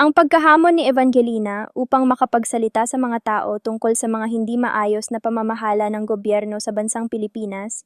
Ang pagkahamon ni Evangelina upang makapagsalita sa mga tao tungkol sa mga hindi maayos na pamamahala ng gobyerno sa bansang Pilipinas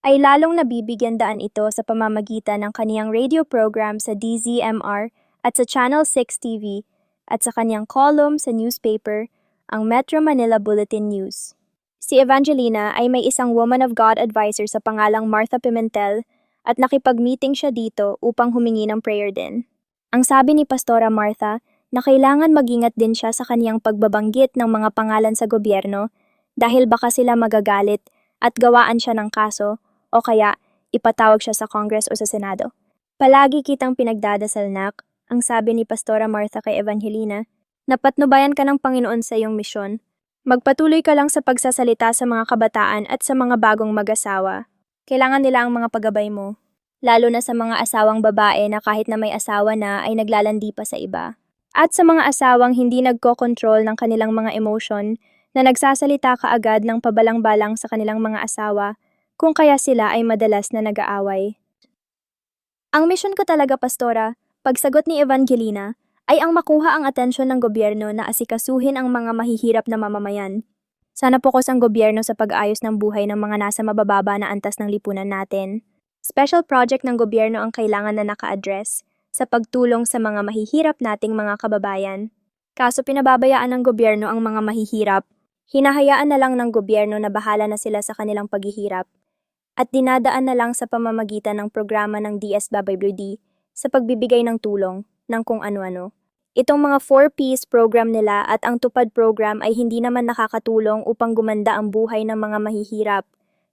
ay lalong nabibigyan daan ito sa pamamagitan ng kaniyang radio program sa DZMR at sa Channel 6 TV at sa kaniyang column sa newspaper, ang Metro Manila Bulletin News. Si Evangelina ay may isang Woman of God advisor sa pangalang Martha Pimentel at nakipag-meeting siya dito upang humingi ng prayer din. Ang sabi ni Pastora Martha na kailangan magingat din siya sa kaniyang pagbabanggit ng mga pangalan sa gobyerno dahil baka sila magagalit at gawaan siya ng kaso o kaya ipatawag siya sa Congress o sa Senado. Palagi kitang pinagdadasal nak, ang sabi ni Pastora Martha kay Evangelina, napatnubayan ka ng Panginoon sa iyong misyon. Magpatuloy ka lang sa pagsasalita sa mga kabataan at sa mga bagong mag-asawa. Kailangan nila ang mga paggabay mo lalo na sa mga asawang babae na kahit na may asawa na ay naglalandi pa sa iba. At sa mga asawang hindi nagko-control ng kanilang mga emosyon na nagsasalita kaagad ng pabalang-balang sa kanilang mga asawa kung kaya sila ay madalas na nag-aaway. Ang misyon ko talaga, Pastora, pagsagot ni Evangelina, ay ang makuha ang atensyon ng gobyerno na asikasuhin ang mga mahihirap na mamamayan. Sana pokus ang gobyerno sa pag-ayos ng buhay ng mga nasa mabababa na antas ng lipunan natin. Special project ng gobyerno ang kailangan na naka-address sa pagtulong sa mga mahihirap nating mga kababayan. Kaso pinababayaan ng gobyerno ang mga mahihirap, hinahayaan na lang ng gobyerno na bahala na sila sa kanilang paghihirap at dinadaan na lang sa pamamagitan ng programa ng DSWD sa pagbibigay ng tulong ng kung ano-ano. Itong mga 4Ps program nila at ang tupad program ay hindi naman nakakatulong upang gumanda ang buhay ng mga mahihirap,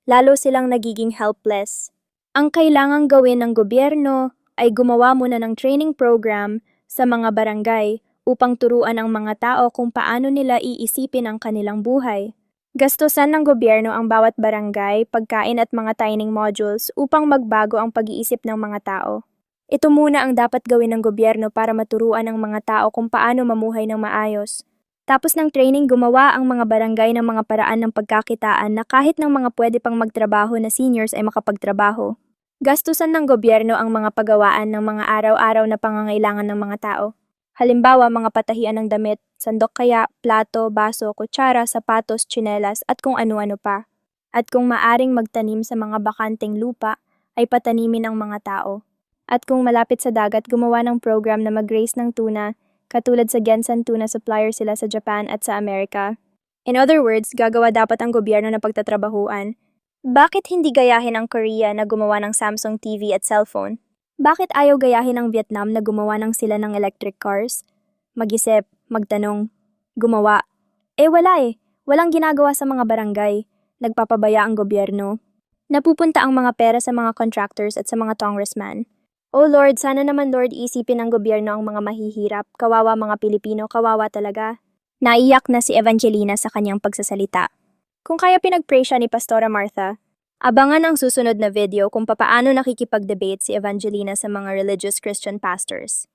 lalo silang nagiging helpless. Ang kailangang gawin ng gobyerno ay gumawa muna ng training program sa mga barangay upang turuan ang mga tao kung paano nila iisipin ang kanilang buhay. Gastusan ng gobyerno ang bawat barangay, pagkain at mga training modules upang magbago ang pag-iisip ng mga tao. Ito muna ang dapat gawin ng gobyerno para maturuan ang mga tao kung paano mamuhay ng maayos. Tapos ng training, gumawa ang mga barangay ng mga paraan ng pagkakitaan na kahit ng mga pwede pang magtrabaho na seniors ay makapagtrabaho. Gastusan ng gobyerno ang mga pagawaan ng mga araw-araw na pangangailangan ng mga tao. Halimbawa, mga patahian ng damit, sandok kaya, plato, baso, kutsara, sapatos, tsinelas at kung ano-ano pa. At kung maaring magtanim sa mga bakanteng lupa, ay patanimin ang mga tao. At kung malapit sa dagat, gumawa ng program na mag-raise ng tuna, katulad sa Gensan Tuna Supplier sila sa Japan at sa Amerika. In other words, gagawa dapat ang gobyerno na pagtatrabahuan. Bakit hindi gayahin ang Korea na gumawa ng Samsung TV at cellphone? Bakit ayaw gayahin ang Vietnam na gumawa ng sila ng electric cars? Mag-isip, magtanong, gumawa. Eh wala eh, walang ginagawa sa mga barangay. Nagpapabaya ang gobyerno. Napupunta ang mga pera sa mga contractors at sa mga congressman. Oh Lord, sana naman Lord isipin ng gobyerno ang mga mahihirap. Kawawa mga Pilipino, kawawa talaga. Naiyak na si Evangelina sa kanyang pagsasalita. Kung kaya pinag-pray siya ni Pastora Martha, abangan ang susunod na video kung papaano nakikipag-debate si Evangelina sa mga religious Christian pastors.